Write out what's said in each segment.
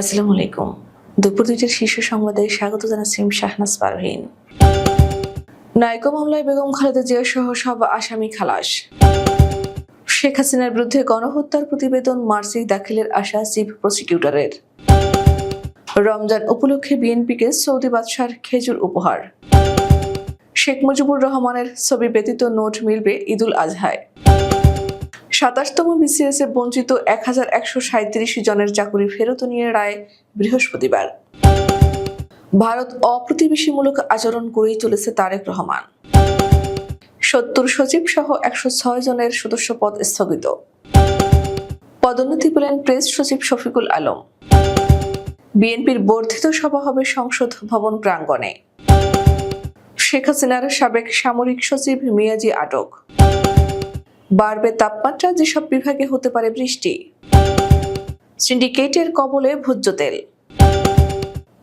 আসসালামু আলাইকুম। দুপুর দুইটার শীর্ষ সংবাদে স্বাগত জানাচ্ছি শাহনাজ পারভিন। নায়কো মামলায় বেগম খালেদা জিয়া সহ সব আসামি খালাস। শেখ হাসিনার বিরুদ্ধে গণহত্যার প্রতিবেদন মার্সি দাখিলের আশা চিফ প্রসিকিউটরের। রমজান উপলক্ষে বিএনপিকে সৌদি বাদশার খেজুর উপহার। শেখ মুজিবুর রহমানের ছবি ব্যতীত নোট মিলবে ঈদুল আজহায়। সাতাশতম বিসিএস এ বঞ্চিত এক হাজার একশো জনের চাকরি ফেরত নিয়ে রায় বৃহস্পতিবার। ভারত অপ্রতিবেশীমূলক আচরণ করেই চলেছে তারেক রহমান। সত্তর সচিব সহ একশো ছয় জনের সদস্য পদ স্থগিত। পদোন্নতি পেলেন প্রেস সচিব শফিকুল আলম। বিএনপির বর্ধিত সভা হবে সংসদ ভবন প্রাঙ্গণে। শেখ হাসিনার সাবেক সামরিক সচিব মিয়াজি আটক। বাড়বে তাপমাত্রা, যেসব বিভাগে হতে পারে বৃষ্টি। সিন্ডিকেটের কবলে ভোজ্য তেল।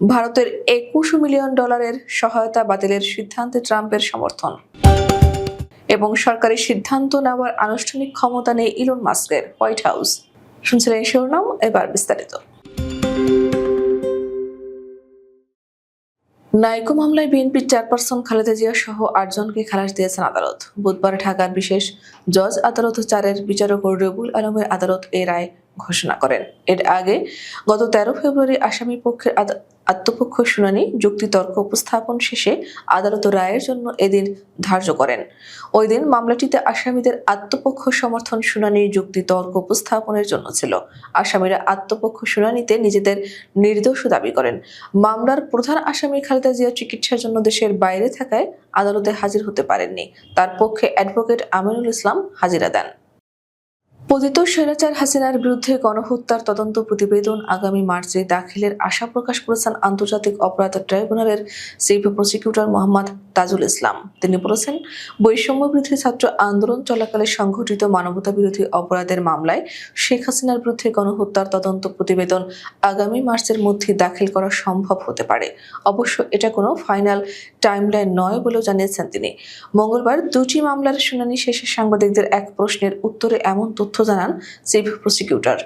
ভারতের একুশ মিলিয়ন ডলারের সহায়তা বাতিলের সিদ্ধান্তে ট্রাম্পের সমর্থন। এবং সরকারি সিদ্ধান্ত নেওয়ার আনুষ্ঠানিক ক্ষমতা নেই ইলন মাস্কের হোয়াইট হাউস। শুনছিলেন শিরোনাম, এবার বিস্তারিত। নাইকো মামলায় বিএনপির চেয়ারপারসন খালেদা জিয়া সহ আটজনকে খালাস দিয়েছেন আদালত। বুধবার ঢাকার বিশেষ জজ আদালত চারের বিচারক রবুল আলমের আদালত এ রায় ঘোষণা করেন। এর আগে গত তেরো ফেব্রুয়ারি আসামি পক্ষের আত্মপক্ষ শুনানি, যুক্তিতর্ক উপস্থাপন শেষে আদালত রায়ের জন্য এদিন ধার্য করেন। ওই দিন মামলাটিতে আসামিদের আত্মপক্ষ সমর্থন শুনানি, যুক্তিতর্ক উপস্থাপনের জন্য ছিল। আসামিরা আত্মপক্ষ শুনানিতে নিজেদের নির্দোষ দাবি করেন। মামলার প্রধান আসামি খালেদা জিয়া চিকিৎসার জন্য দেশের বাইরে থাকায় আদালতে হাজির হতে পারেননি। তার পক্ষে অ্যাডভোকেট আমিনুল ইসলাম হাজিরা দেন। পতিত স্বৈরাচার হাসিনার বিরুদ্ধে গণহত্যার তদন্ত প্রতিবেদন আগামী মার্চে দাখিলের আশা প্রকাশ করেছেন আন্তর্জাতিক অপরাধ ট্রাইব্যুনালের চিফ প্রসিকিউটর মোহাম্মদ তাজুল ইসলাম। তিনি বলেছেন, বৈষম্য বিরোধী ছাত্র আন্দোলন চলাকালে সংঘটিত মানবতা বিরোধী অপরাধের মামলায় শেখ হাসিনার বিরুদ্ধে গণহত্যার তদন্ত প্রতিবেদন আগামী মার্চের মধ্যে দাখিল করা সম্ভব হতে পারে। অবশ্য এটা কোনো ফাইনাল টাইমলাইন নয় বলেও জানিয়েছেন তিনি। মঙ্গলবার দুটি মামলার শুনানি শেষে সাংবাদিকদের এক প্রশ্নের উত্তরে এমন তথ্য জানান চিফ প্রসিকিউটর।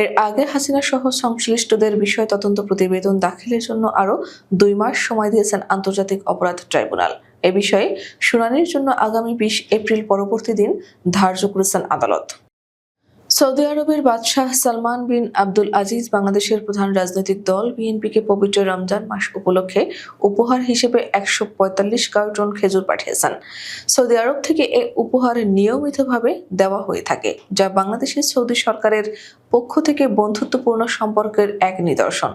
এর আগে হাসিনা সহ সংশ্লিষ্টদের বিষয়ে তদন্ত প্রতিবেদন দাখিলের জন্য আরও দুই মাস সময় দিয়েছেন আন্তর্জাতিক অপরাধ ট্রাইব্যুনাল। এ বিষয়ে শুনানির জন্য আগামী বিশ এপ্রিল পরবর্তী দিন ধার্য করেছেন আদালত। সৌদি আরবের বাদশাহ সালমান বিন আব্দুল আজিজ বাংলাদেশের প্রধান রাজনৈতিক দল বিএনপিকে পবিত্র রমজান মাস উপলক্ষে উপহার হিসেবে একশো পঁয়তাল্লিশ কার্টন খেজুর পাঠিয়েছেন। সৌদি আরব থেকে এ উপহার নিয়মিতভাবে দেওয়া হয়ে থাকে, যা বাংলাদেশের সৌদি সরকারের পক্ষ থেকে বন্ধুত্বপূর্ণ সম্পর্কের এক নিদর্শন।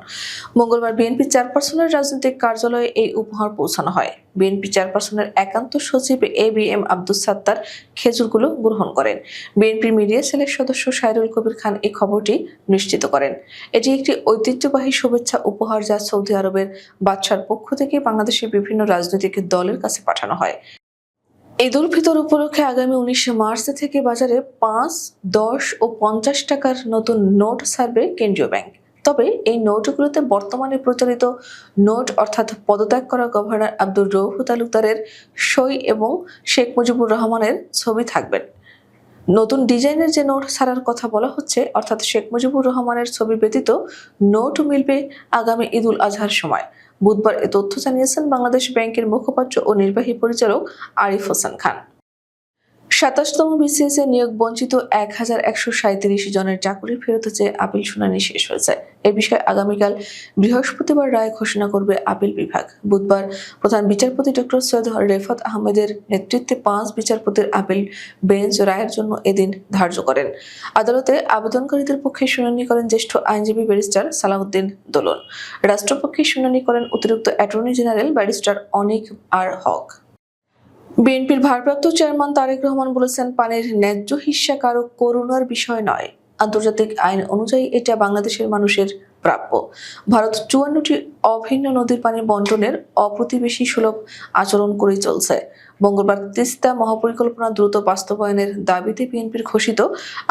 মঙ্গলবার বিএনপি চেয়ারপারসনের রাজনৈতিক কার্যালয়ে এই উপহার পৌঁছানো হয়। বিএনপি চেয়ারপারসনের একান্ত সচিব A B M Abdul Sattar খেজুরগুলো গ্রহণ করেন। বিএনপি মিডিয়া সেলের সদস্য সাইরুল কবির খান এই খবরটি নিশ্চিত করেন। এটি একটি ঐতিহ্যবাহী শুভেচ্ছা উপহার যা সৌদি আরবের বাদশার পক্ষ থেকে বাংলাদেশের বিভিন্ন রাজনৈতিক দলের কাছে পাঠানো হয়। ঈদ উল ফিতর উপলক্ষে আগামী উনিশে মার্চ থেকে বাজারে পাঁচ, দশ ও পঞ্চাশ টাকার নতুন নোট ছাড়বে কেন্দ্রীয় ব্যাংক। তবে এই নোটগুলোতে বর্তমানে প্রচলিত নোট অর্থাৎ পদত্যাগ করা গভর্নর আব্দুর রৌফু তালুকদারের সই এবং শেখ মুজিবুর রহমানের ছবি থাকবেন নতুন ডিজাইনের যে নোট ছাড়ার কথা বলা হচ্ছে, অর্থাৎ শেখ মুজিবুর রহমানের ছবি ব্যতীত নোট মিলবে আগামী ঈদুল আজহার সময়। বুধবার এ তথ্য জানিয়েছেন বাংলাদেশ ব্যাংকের মুখপাত্র ও নির্বাহী পরিচালক আরিফ হোসেন খান। সাতাশতম বিসিএস এ নিয়োগ বঞ্চিত এক হাজার একশো সাঁত্রিশ জনের চাকরি ফেরত চেয়ে আপিল শুনানি শেষ হয়েছে। এ বিষয়ে আগামীকাল বৃহস্পতিবার রায় ঘোষণা করবে আপিল বিভাগ। বুধবার প্রধান বিচারপতি ডক্টর সৈয়দ রেফাত আহমেদের নেতৃত্বে পাঁচ বিচারপতির আপিল বেঞ্চ রায়ের জন্য এদিন ধার্য করেন। আদালতে আবেদনকারীদের পক্ষে শুনানি করেন জ্যেষ্ঠ আইনজীবী ব্যারিস্টার সালাউদ্দিন দোলন। রাষ্ট্রপক্ষে শুনানি করেন অতিরিক্ত attorney general barrister Anik R Haque. বিএনপির ভারপ্রাপ্ত চেয়ারম্যান তারেক রহমান বলেছেন, পানির ন্যায্য হিস্যা কারও করুণার বিষয় নয়। আন্তর্জাতিক আইন অনুযায়ী এটা বাংলাদেশের মানুষের প্রাপ্য। ভারত চুয়ান্নটি অভিন্ন নদীর পানি বন্টনের অপ্রতিবেশী সুলভ আচরণ করেই চলছে। মঙ্গলবার তিস্তা মহাপরিকল্পনা দ্রুত বাস্তবায়নের দাবিতে বিএনপির ঘোষিত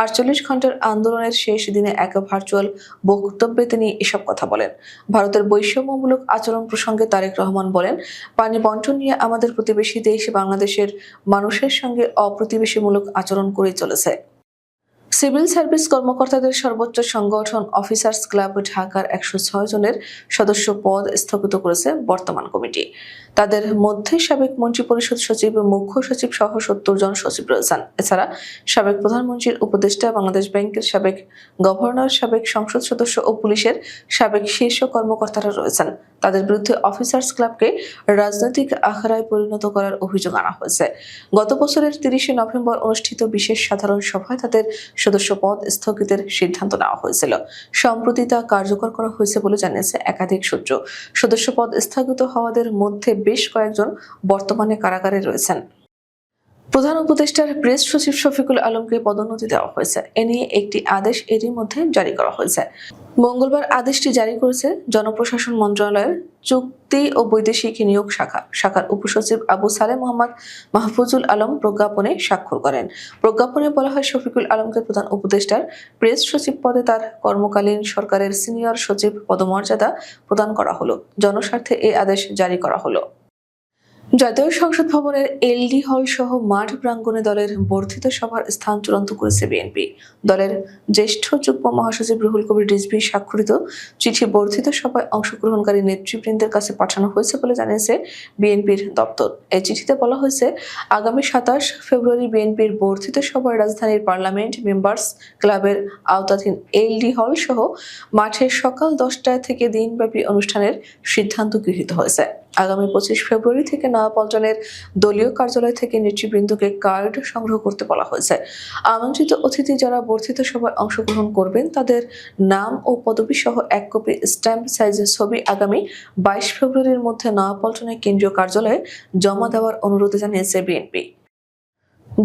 আটচল্লিশ ঘণ্টার আন্দোলনের শেষ দিনে এক ভার্চুয়াল বক্তব্যে তিনি এসব কথা বলেন। ভারতের বৈষম্যমূলক আচরণ প্রসঙ্গে তারেক রহমান বলেন, পানি বন্টন নিয়ে আমাদের প্রতিবেশী দেশ বাংলাদেশের মানুষের সঙ্গে অপ্রতিবেশীমূলক আচরণ করে চলেছে। সিভিল সার্ভিস কর্মকর্তাদের সর্বোচ্চ সংগঠন অফিসার্স ক্লাব ঢাকার একশো ছয় জনের সদস্য পদ স্থগিত করেছে বর্তমান কমিটি। তাদের মধ্যে সাবেক মন্ত্রিপরিষদ সচিব, মুখ্য সচিব সহ সত্তর জন সচিব রয়েছেন। এছাড়া সাবেক প্রধানমন্ত্রীর উপদেষ্টা, বাংলাদেশ ব্যাংকের সাবেক গভর্নর, সাবেক সংসদ সদস্য ও পুলিশের সাবেক শীর্ষ কর্মকর্তারা রয়েছেন। তাদের বিরুদ্ধে অফিসার্স ক্লাবকে রাজনৈতিক আখড়ায় পরিণত করার অভিযোগ আনা হয়েছে। গত বছরের তিরিশে নভেম্বর অনুষ্ঠিত বিশেষ সাধারণ সভায় তাদের সদস্য পদ স্থগিতের সিদ্ধান্ত নেওয়া হয়েছিল। সম্প্রতি তা কার্যকর করা হয়েছে বলে জানিয়েছে একাধিক সূত্র। সদস্য পদ স্থগিত হওয়াদের মধ্যে বেশ কয়েকজন বর্তমানে কারাগারে রয়েছেন। প্রধান উপদেষ্টার প্রেস সচিব শফিকুল আলমকে পদোন্নতি দেওয়া হয়েছে। এ নিয়ে একটি আদেশ এরই মধ্যে জারি করা হয়েছে। মঙ্গলবার আদেশটি জারি করেছে জনপ্রশাসন মন্ত্রণালয়ের চুক্তি ও বৈদেশিক নিয়োগ শাখা। শাখার উপসচিব আবু সালে মোহাম্মদ মাহফুজুল আলম প্রজ্ঞাপনে স্বাক্ষর করেন। প্রজ্ঞাপনে বলা হয়, শফিকুল আলমকে প্রধান উপদেষ্টার প্রেস সচিব পদে তার কর্মকালীন সরকারের সিনিয়র সচিব পদমর্যাদা প্রদান করা হলো। জনস্বার্থে এই আদেশ জারি করা হলো। জাতীয় সংসদ ভবনের এলডি হল সহ মাঠ প্রাঙ্গণে দলের বর্ধিত সভার স্থান চূড়ান্ত করেছে বিএনপি। দলের জ্যেষ্ঠ যুগ্ম মহাসচিব রুহুল কবির রিজভি স্বাক্ষরিত চিঠি বর্ধিত সভায় অংশগ্রহণকারী নেতৃবৃন্দের কাছে পাঠানো হয়েছে বলে জানিয়েছে বিএনপির দপ্তর। এই চিঠিতে বলা হয়েছে, আগামী সাতাশ ফেব্রুয়ারি বিএনপির বর্ধিত সভায় রাজধানীর পার্লামেন্ট মেম্বার্স ক্লাবের আওতাধীন এলডি হল সহ মাঠে সকাল দশটায় থেকে দিনব্যাপী অনুষ্ঠানের সিদ্ধান্ত গৃহীত হয়েছে। আগামী পঁচিশ ফেব্রুয়ারি থেকে নয়াপল্টনের দলীয় কার্যালয় থেকে নেতৃবৃন্দকে কার্ড সংগ্রহ করতে বলা হয়েছে। আমন্ত্রিত অতিথি যারা বর্ধিত সভায় অংশগ্রহণ করবেন, তাদের নাম ও পদবি সহ এক কপি স্ট্যাম্প সাইজের ছবি আগামী বাইশ ফেব্রুয়ারির মধ্যে নয়াপল্টনের কেন্দ্রীয় কার্যালয়ে জমা দেওয়ার অনুরোধ জানিয়েছে বিএনপি।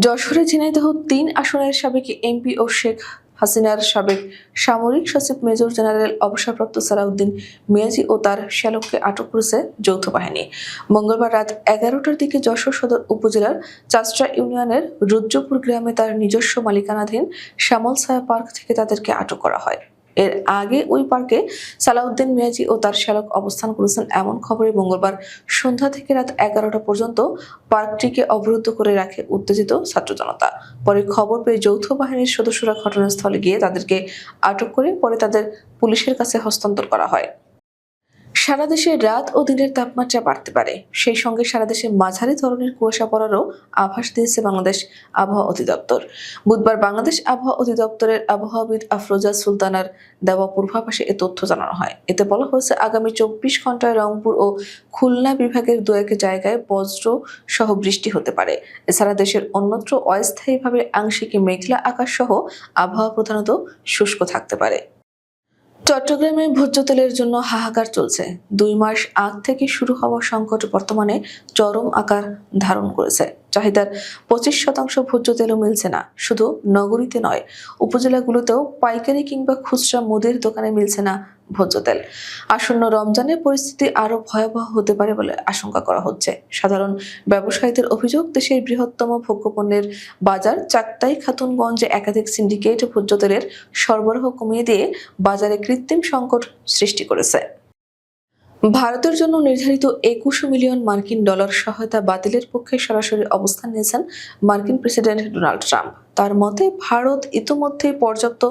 যশোরে ঝিনাইদহ তিন আসনের সাবেক এমপি ও শেখ হাসিনার সাবেক সামরিক সচিব মেজর জেনারেল অবসরপ্রাপ্ত সালাউদ্দিন মিয়াজি ও তার শ্যালককে আটক করেছে যৌথ বাহিনী। মঙ্গলবার রাত এগারোটার দিকে যশোর সদর উপজেলার চাষড়া ইউনিয়নের রুদ্রপুর গ্রামে তার নিজস্ব মালিকানাধীন শ্যামল সায়া পার্ক থেকে তাদেরকে আটক করা হয়। এর আগে ওই পার্কে সালাউদ্দিন মিয়াজি ও তার শ্যালক অবস্থান করেছেন এমন খবরে মঙ্গলবার সন্ধ্যা থেকে রাত এগারোটা পর্যন্ত পার্কটিকে অবরুদ্ধ করে রাখে উত্তেজিত ছাত্র জনতা। পরে খবর পেয়ে যৌথ বাহিনীর সদস্যরা ঘটনাস্থলে গিয়ে তাদেরকে আটক করে পরে তাদের পুলিশের কাছে হস্তান্তর করা হয়। সারা দেশে রাত ও দিনের তাপমাত্রা বাড়তে পারে। সেই সঙ্গে সারা দেশে মাঝারি ধরনের কুয়াশা পড়ারও আভাস দিয়েছে বাংলাদেশ আবহাওয়া অধিদপ্তর। বুধবার বাংলাদেশ আবহাওয়া অধিদপ্তরের আবহাওয়াবিদ আফরোজা সুলতানার দেওয়া পূর্বাভাসে এ তথ্য জানানো হয়। এতে বলা হয়েছে, আগামী চব্বিশ ঘন্টায় রংপুর ও খুলনা বিভাগের দু এক জায়গায় বজ্র সহ বৃষ্টি হতে পারে। এছাড়া দেশের অন্যত্র অস্থায়ীভাবে আংশিক মেঘলা আকাশ সহ আবহাওয়া প্রধানত শুষ্ক থাকতে পারে। চট্টগ্রামে ভোজ্য তেলের জন্য হাহাকার চলছে। দুই মাস আগ থেকে শুরু হওয়া সংকট বর্তমানে চরম আকার ধারণ করেছে। চাহিদার পঁচিশ শতাংশ ভোজ্য তেলও মিলছে না, শুধু নগরীতে নয়, উপজেলাগুলোতেও পাইকারি কিংবা খুচরা মুদির দোকানে মিলছে না ভোজ্য তেল। আসন্ন রমজানের পরিস্থিতি আরও ভয়াবহ হতে পারে বলে আশঙ্কা করা হচ্ছে। সাধারণ ব্যবসায়ীদের অভিযোগ, দেশের বৃহত্তম ভোগ্যপণ্যের বাজার চাকতাই খাতুনগঞ্জে একাধিক সিন্ডিকেট ভোজ্য তেলের সরবরাহ কমিয়ে দিয়ে বাজারে কৃত্রিম সংকট সৃষ্টি করেছে। ভারতের জন্য নির্ধারিত একুশ মিলিয়ন মার্কিন ডলার সহায়তা বাতিলের পক্ষে সরাসরি অবস্থান নিয়েছেন মার্কিন প্রেসিডেন্ট ডোনাল্ড ট্রাম্প। তার মতে, ভারত ইতোমধ্যে পর্যাপ্ত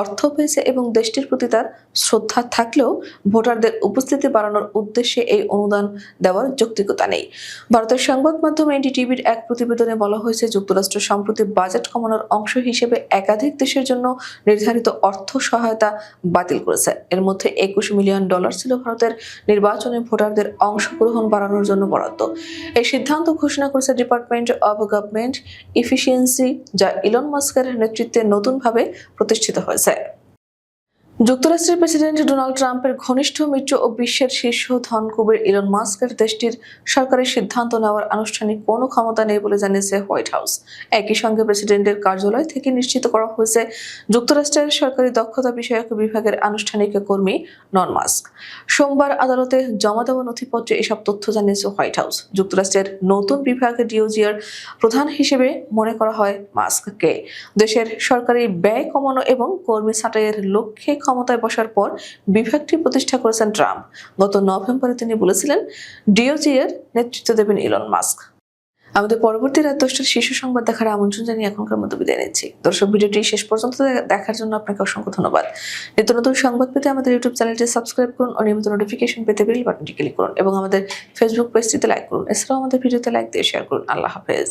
অর্থ পেয়েছে এবং দেশটির প্রতি তার শ্রদ্ধা থাকলেও ভোটারদের উপস্থিতি বাড়ানোর উদ্দেশ্যে এই অনুদান দেওয়ার যৌক্তিকতা নেই। ভারতের সংবাদ মাধ্যম এনডিটিভির এক প্রতিবেদনে বলা হয়েছে, যুক্তরাষ্ট্র সম্প্রতি বাজেট কমানোর অংশ হিসেবে একাধিক দেশের জন্য নির্ধারিত অর্থ সহায়তা বাতিল করেছে। এর মধ্যে একুশ মিলিয়ন ডলার ছিল ভারতের নির্বাচনে ভোটারদের অংশগ্রহণ বাড়ানোর জন্য বরাদ্দ। এই সিদ্ধান্ত ঘোষণা করেছে ডিপার্টমেন্ট অব গভর্নমেন্ট ইফিসিয়েন্সি যা ইলন মাস্কের নেতৃত্বে নতুনভাবে প্রতিষ্ঠিত হয়েছে। যুক্তরাষ্ট্রের প্রেসিডেন্ট ডোনাল্ড ট্রাম্পের ঘনিষ্ঠ মিত্র ও বিশ্বের শীর্ষ ধনকুবের ইলন মাস্কের দেশটির সরকারের সিদ্ধান্ত নেওয়ার আনুষ্ঠানিক কোনো ক্ষমতা নেই বলে জানিয়েছে হোয়াইট হাউস। একই সঙ্গে প্রেসিডেন্টের কার্যালয় থেকে নিশ্চিত করা হয়েছে, যুক্তরাষ্ট্রের সরকারি দক্ষতা বিষয়ক বিভাগের আনুষ্ঠানিক কর্মী নন মাস্ক। সোমবার আদালতে জমা দেওয়া নথিপত্রে এসব তথ্য জানিয়েছে হোয়াইট হাউস। যুক্তরাষ্ট্রের নতুন বিভাগ ডিওজিয়ার প্রধান হিসেবে মনে করা হয় মাস্ককে। দেশের সরকারি ব্যয় কমানো এবং কর্মী ছাঁটাইয়ের লক্ষ্যে ক্ষমতায় বসার পর বিভাগটি প্রতিষ্ঠা করেছেন ট্রাম্প। গত নভেম্বরে তিনি বলেছিলেন ডিওজি এর নেতৃত্ব দেবেন ইলন মাস্ক। আমাদের পরবর্তী রাত দশটার শীর্ষ সংবাদ দেখার আমন্ত্রণ জানিয়ে এখনকার মতো বিদায় নিচ্ছি। দর্শক, ভিডিওটি শেষ পর্যন্ত দেখার জন্য আপনাকে অসংখ্য ধন্যবাদ। নিত্য নতুন সংবাদ পেতে আমাদের ইউটিউব চ্যানেলটি সাবস্ক্রাইব করুন ও নিয়মিত নোটিফিকেশন পেতে বেল বাটনটি ক্লিক করুন এবং আমাদের ফেসবুক পেজটিতে লাইক করুন। এছাড়াও আমাদের ভিডিওতে লাইক দিয়ে শেয়ার করুন। আল্লাহ হাফেজ।